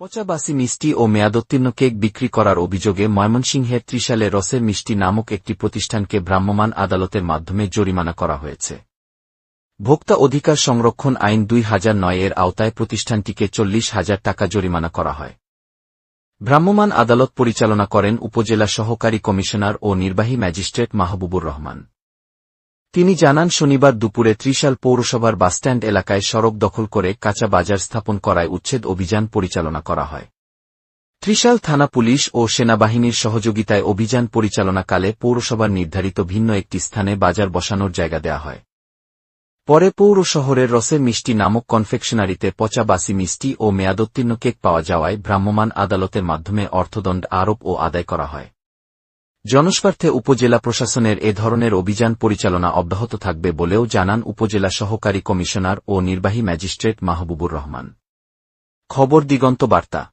পচাবাসি মিষ্টি ও মেয়াদোত্তীর্ণ কেক বিক্রি করার অভিযোগে ময়মনসিংহের ত্রিশালে রসের মিষ্টি নামক একটি প্রতিষ্ঠানকে ভ্রাম্যমাণ আদালতের মাধ্যমে জরিমানা করা হয়েছে। ভোক্তা অধিকার সংরক্ষণ আইন দুই হাজার নয় এর আওতায় প্রতিষ্ঠানটিকে চল্লিশ হাজার টাকা জরিমানা করা হয়। ভ্রাম্যমাণ আদালত পরিচালনা করেন উপজেলা সহকারী কমিশনার ও নির্বাহী ম্যাজিস্ট্রেট মাহবুবুর রহমান। তিনি জানান, শনিবার দুপুরে ত্রিশাল পৌরসভার বাসস্ট্যান্ড এলাকায় সড়ক দখল করে কাঁচা বাজার স্থাপন করায় উচ্ছেদ অভিযান পরিচালনা করা হয়। ত্রিশাল থানা পুলিশ ও সেনাবাহিনীর সহযোগিতায় অভিযান পরিচালনাকালে পৌরসভার নির্ধারিত ভিন্ন একটি স্থানে বাজার বসানোর জায়গা দেয়া হয়। পরে পৌর শহরের রসের মিষ্টি নামক কনফেকশনারিতে পচা বাসি মিষ্টি ও মেয়াদোত্তীর্ণ কেক পাওয়া যাওয়ায় ভ্রাম্যমাণ আদালতের মাধ্যমে অর্থদণ্ড আরোপ ও আদায় করা হয়। জনস্বার্থে উপজেলা প্রশাসনের এ ধরনের অভিযান পরিচালনা অব্যাহত থাকবে বলেও জানান উপজেলা সহকারী কমিশনার ও নির্বাহী ম্যাজিস্ট্রেট মাহবুবুর রহমান। খবর দিগন্ত বার্তা।